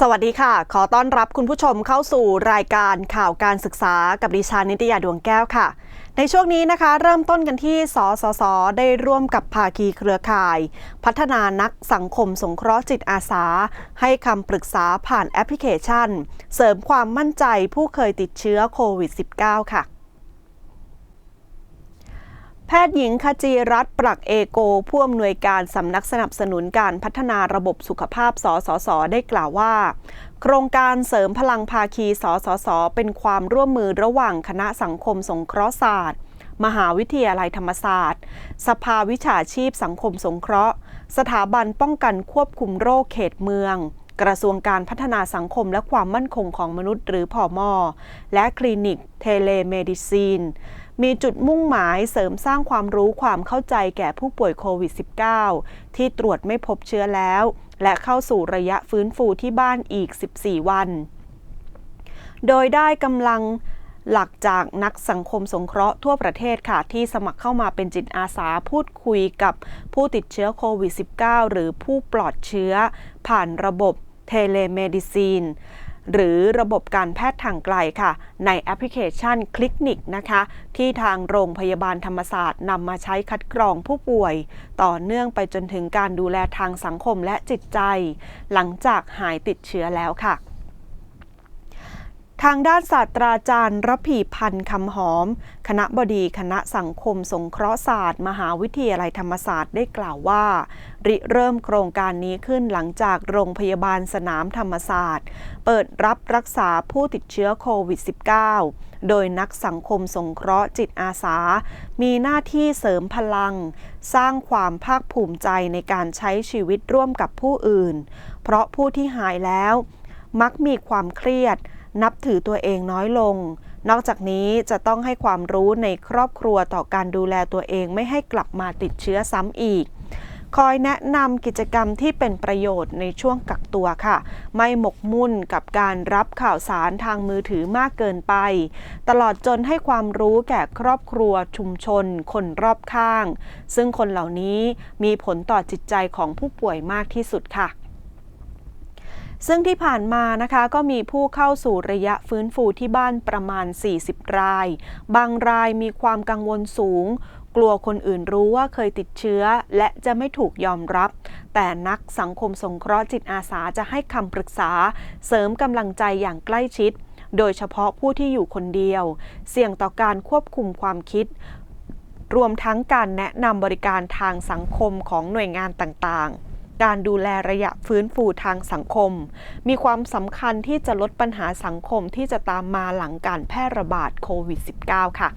สวัสดีค่ะ ขอต้อนรับคุณผู้ชมเข้าสู่รายการข่าวการศึกษากับดิฉันนิตยาดวงแก้วค่ะ ในช่วงนี้นะคะ เริ่มต้นกันที่สสส ได้ร่วมกับภาคีเครือข่าย พัฒนานักสังคมสงเคราะห์จิตอาสา ให้คำปรึกษาผ่านแอปพลิเคชัน เสริมความมั่นใจผู้เคยติดเชื้อโควิด -19 ค่ะ พทย์หญิงขจีรัตน์ปรักเอโก ผู้อำนวยการสำนักสนับสนุนการพัฒนาระบบสุขภาพสสส ได้กล่าวว่า โครงการเสริมพลังภาคีสสส เป็นความร่วมมือระหว่างคณะสังคมสงเคราะห์ศาสตร์ มหาวิทยาลัยธรรมศาสตร์ สภาวิชาชีพสังคมสงเคราะห์ สถาบันป้องกันควบคุมโรคเขตเมืองกระทรวงการพัฒนาสังคมและความมั่นคงของมนุษย์หรือพอมอและคลินิกเทเลเมดิซีน มีจุดมุ่งหมายเสริมสร้างความรู้ความเข้าใจแก่ผู้ป่วยโควิด -19 ที่ตรวจไม่พบเชื้อแล้ว และเข้าสู่ระยะฟื้นฟูที่บ้านอีก 14 วัน โดยได้กำลังหลักจากนักสังคมสงเคราะห์ทั่วประเทศค่ะ ที่สมัครเข้ามาเป็นจิตอาสาพูดคุยกับผู้ติดเชื้อโควิด -19 หรือผู้ปลอดเชื้อ ผ่านระบบเทเลเมดิซีน หรือระบบการแพทย์ทางไกลค่ะ ในแอปพลิเคชันคลิกนิกนะคะ ที่ทางโรงพยาบาลธรรมศาสตร์นำมาใช้คัดกรองผู้ป่วย ต่อเนื่องไปจนถึงการดูแลทางสังคมและจิตใจ หลังจากหายติดเชื้อแล้วค่ะ ทางด้านศาสตราจารย์ระพีพันธ์คำหอม คณะบดีคณะสังคมสงเคราะห์ศาสตร์ มหาวิทยาลัยธรรมศาสตร์ได้กล่าวว่า ริเริ่มโครงการนี้ขึ้นหลังจากโรงพยาบาลสนามธรรมศาสตร์ เปิดรับรักษาผู้ติดเชื้อโควิด -19 โดยนักสังคมสงเคราะห์จิตอาสา มีหน้าที่เสริมพลัง สร้างความภาคภูมิใจในการใช้ชีวิตร่วมกับผู้อื่น เพราะผู้ที่หายแล้ว มักมีความเครียด นับถือตัวเองน้อยลง นอกจากนี้จะต้องให้ความรู้ในครอบครัวต่อการดูแลตัวเองไม่ให้กลับมาติดเชื้อซ้ำอีก คอยแนะนำกิจกรรมที่เป็นประโยชน์ในช่วงกักตัวค่ะ ไม่หมกมุ่นกับการรับข่าวสารทางมือถือมากเกินไป ตลอดจนให้ความรู้แก่ครอบครัวชุมชน คนรอบข้าง ซึ่งคนเหล่านี้มีผลต่อจิตใจของผู้ป่วยมากที่สุดค่ะ ซึ่งที่ผ่านมานะคะก็มีผู้เข้าสู่ระยะฟื้นฟูที่บ้านประมาณ 40 ราย บางรายมีความกังวลสูง กลัวคนอื่นรู้ว่าเคยติดเชื้อ และจะไม่ถูกยอมรับ แต่นักสังคมสงเคราะห์จิตอาสาจะให้คำปรึกษา เสริมกำลังใจอย่างใกล้ชิด โดยเฉพาะผู้ที่อยู่คนเดียว เสี่ยงต่อการควบคุมความคิดรวมทั้งการแนะนำบริการทางสังคมของหน่วยงานต่างๆ การดูแลระยะฟื้นฟูทางสังคม มีความสำคัญที่จะลดปัญหาสังคมที่จะตามมาหลังการแพร่ระบาดโควิด -19 ค่ะ